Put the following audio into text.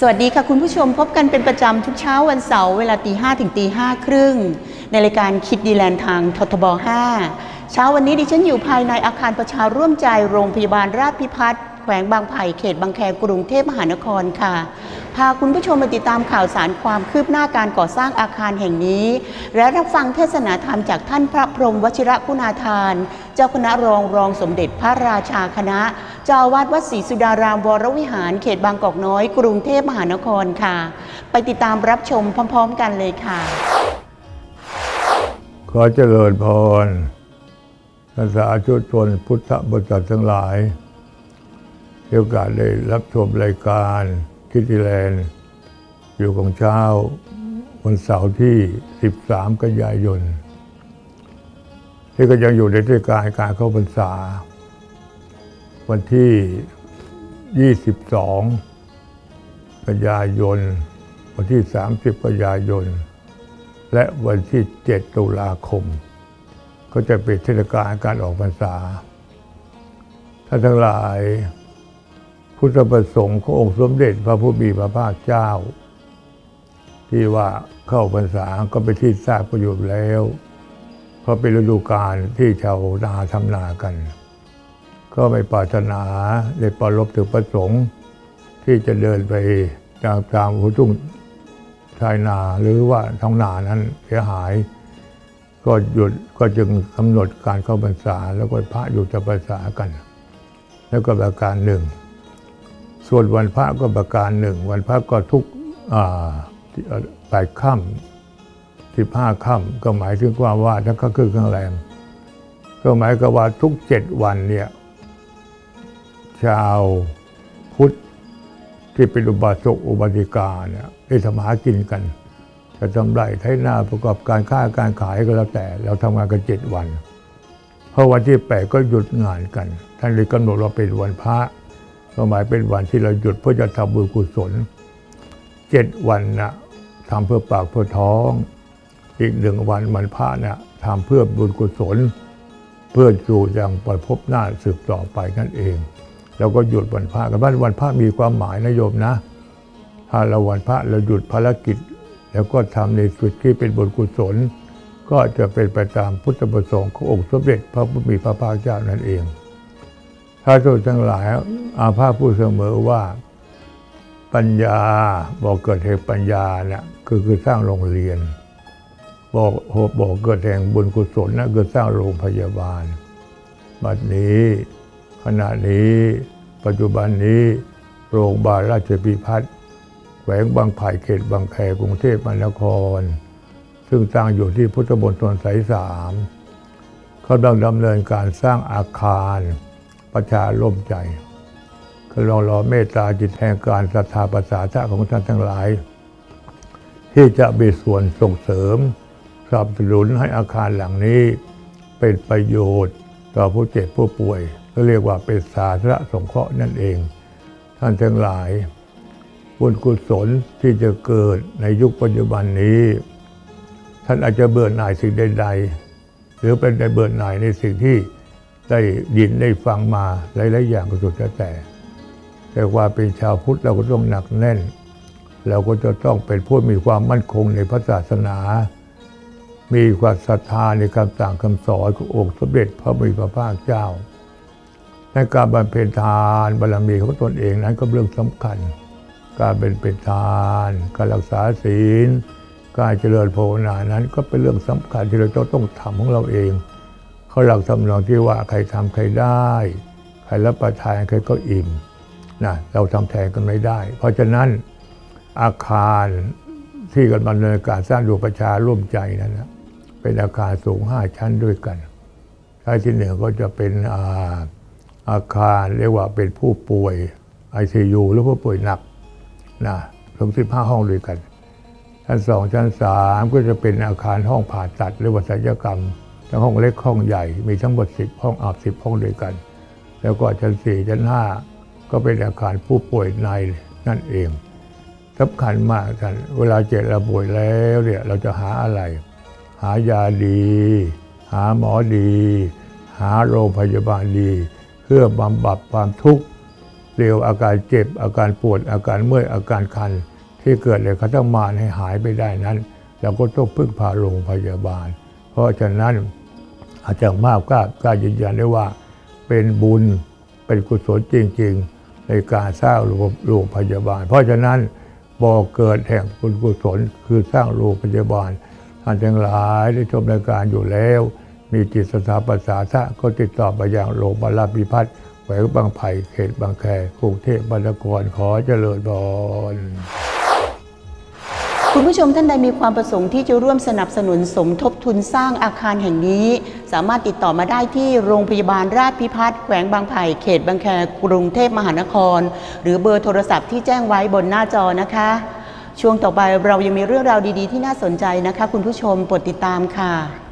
สวัสดีค่ะคุณผู้ชมพบกันเป็นประจำทุกเช้าวันเสาร์เวลาตีห้ถึงตีห้าครึ่งในรายการคิดดีแลนด์ทางททบ 5 เช้าวันนี้ดิฉันอยู่ภายในอาคารประชาร่วมใจโรงพยาบาลราชพิพัฒน์แขวงบางไผ่เขตบางแคกรุงเทพมหานครค่ะ พาคุณผู้ชมมาติดตามข่าวสารความคืบหน้าการก่อสร้างอาคารแห่งนี้ และรับฟังเทศนาธรรมจากท่านพระพรหมวชิระคุณาทาน เจ้าคณะรองรองสมเด็จพระราชาคณะ เจ้าอาวาดวัดศรีสุดารามวรวิหารเขตบางกอกน้อย กรุงเทพมหานครค่ะ ไปติดตามรับชมพร้อม ๆ กันเลยค่ะ ขอเจริญพรภาษาชุชนพุทธบริษัททั้งหลายโอกาสได้รับชมรายการคิดดีแลนด์อยู่ของเช้าวันเสาร์ที่ 13 กันยายน ที่ก็ยังอยู่ในเทศกาลการเข้าพรรษา วันที่ 22 กันยายน วันที่ 30 กันยายน และวันที่ 7 ตุลาคม ก็จะเป็นเทศกาลการออกพรรษาท่านทั้งหลาย พุทธประสงค์ขององค์สมเด็จพระผู้มีพระภาคเจ้า ที่ว่าเข้าพรรษาก็เป็นที่ทราบประโยชน์แล้ว เพราะเป็นฤดูกาลที่ชาวนาทำนากัน ก็ไม่ปรารถนาได้ปรารบถึงประสงค์ ที่จะเดินไปตามตามหุทุ่งชายนาหรือว่าท้องนานั้นเสียหาย ก็หยุดก็จึงกำหนดการเข้าพรรษา แล้วก็พระอยู่จะพรรษากัน แล้วก็ประการหนึ่ง ส่วนวันพระก็ประการหนึ่ง วันพระก็ทุกอ่าแปดค่ำสิบห้าค่ำก็หมายถึงความว่าถ้าก็คือข้างแรมก็หมายกับว่าทุกเจ็ดวันเนี่ย ชาวพุทธที่เป็นอุบาสกอุบาสิกาเนี่ยได้ทำมาหากินกัน จะทำไรไถนาประกอบการค้าการขายก็แล้วแต่ เราทำงานกันเจ็ดวันเพราะวันที่แปดก็หยุดงานกัน ท่านเลยกำหนดว่าเป็นวันพระก็หมายเป็นวันที่เราหยุดเพื่อจะทำบุญกุศลเจ็ดวันนะทำเพื่อปากเพื่อท้อง อีกหนึ่งวันวันพระนะทำเพื่อบุญกุศล เพื่อสู่ยังปล่อยภพหน้าสืบต่อไปนั่นเอง แล้วก็หยุดวันพระกันบ้าวันพระมีความหมายนะโยมนะ ถ้าเราวันพระเราหยุดภารกิจ แล้วก็ทำในสุดที่เป็นบุญกุศล ก็จะเป็นไปตามพุทธประสงค์ขององค์สมเด็จพระผู้มีพระภาคเจ้านั่นเองถ้าทุกทั้งหลายอาภาพูดเสมอว่าปัญญาบอกเกิดแห่งปัญญาเนี่ยคือคือสร้างโรงเรียน บอกบอกเกิดแห่งบุญกุศลนะคือสร้างโรงพยาบาล บัดนี้ ขณะนี้ ปัจจุบันนี้ โรงพยาบาลราชพิพัฒน์แขวงบางไผ่เขตบางแคกรุงเทพมหานคร ซึ่งตั้งอยู่ที่พุทธบนตนสายสามเขากำลังดำเนินการสร้างอาคารประชาร่มใจก็ลองรอเมตตาจิตแห่งการศรัทธาประสาทะของท่านทั้งหลาย ที่จะมีส่วนส่งเสริมสนับสนุนให้อาคารหลังนี้เป็นประโยชน์ ต่อผู้เจ็บผู้ป่วยก็เรียกว่าเป็นสาธารณสงเคราะห์นั่นเอง ท่านทั้งหลายบุญกุศลที่จะเกิดในยุคปัจจุบันนี้ ท่านอาจจะเบื่อหน่ายสิ่งใด ๆ หรือเป็นได้เบื่อหน่ายในสิ่งที่ได้ยินได้ฟังมาหลายๆอย่างก็สุดแล้วแต่ แต่ว่าเป็นชาวพุทธเราก็ต้องหนักแน่น เราก็จะต้องเป็นผู้มีความมั่นคงในพระศาสนา มีความศรัทธาในคำสั่งคำสอนขององค์สมเด็จพระมีพระภาคเจ้าในการบำเพ็ญทานบารมีของตนเองนั้นก็เรื่องสำคัญ การเป็นเป็นทาน การรักษาศีล การเจริญภาวนานั้นก็เป็นเรื่องสำคัญที่เราจะต้องทำของเราเองเขาหลักทำนองที่ว่าใครทำใครได้ ใครรับประทานใครก็อิ่มนะเราทำแทนกันไม่ได้ เพราะฉะนั้นอาคารที่กำลังดำเนินการสร้างดูประชาร่วมใจนั้นนะ เป็นอาคารสูงห้าชั้นด้วยกันชั้นที่หนึ่งก็จะเป็นอาอาคารเรียกว่าเป็นผู้ป่วย ICU หรือผู้ป่วยหนักนะถึง15ห้าห้องด้วยกัน ชั้นสองชั้นสามก็จะเป็นอาคารห้องผ่าตัดหรือว่าศัลยกรรมทั้งห้องเล็กห้องใหญ่มีทั้งหมด10ห้องอาบ10ห้องด้วยกัน แล้วก็ชั้นสี่ชั้นห้าก็เป็นอาคารผู้ป่วยในนั่นเองสำคัญมากท่านเวลาเจ็บเราป่วยแล้วเนี่ยเราจะหาอะไร หายาดี หาหมอดี หาโรงพยาบาลดี เพื่อบำบัดความทุกข์เร็วอาการเจ็บอาการปวดอาการเมื่อยอาการคัน ที่เกิดเลยเขาต้องมาให้หายไปได้นั้น เราก็ต้องพึ่งพาโรงพยาบาล เพราะฉะนั้นอาจารย์มากกล้ากล้ายืนยันได้ว่า เป็นบุญเป็นกุศลจริง ๆ ในการสร้างโรงพยาบาล เพราะฉะนั้นบ่อเกิดแห่งบุญกุศลคือสร้างโรงพยาบาล ท่านทั้งหลายได้ชมรายการอยู่แล้ว มีจิตศรัทธาภาษาทะก็ติดต่อไปยังโรงพยาบาลพิพัฒน์แขวงบางไผ่เขตบางแคกรุงเทพมหานครขอเจริญพรคุณผู้ชมท่านใดมีความประสงค์ที่จะร่วมสนับสนุนสมทบทุนสร้างอาคารแห่งนี้ สามารถติดต่อมาได้ที่โรงพยาบาลราชพิพัฒน์แขวงบางไผ่เขตบางแคกรุงเทพมหานคร หรือเบอร์โทรศัพท์ที่แจ้งไว้บนหน้าจอนะคะ ช่วงต่อไปเรายังมีเรื่องราวดี ๆ ที่น่าสนใจนะคะ คุณผู้ชมโปรดติดตามค่ะ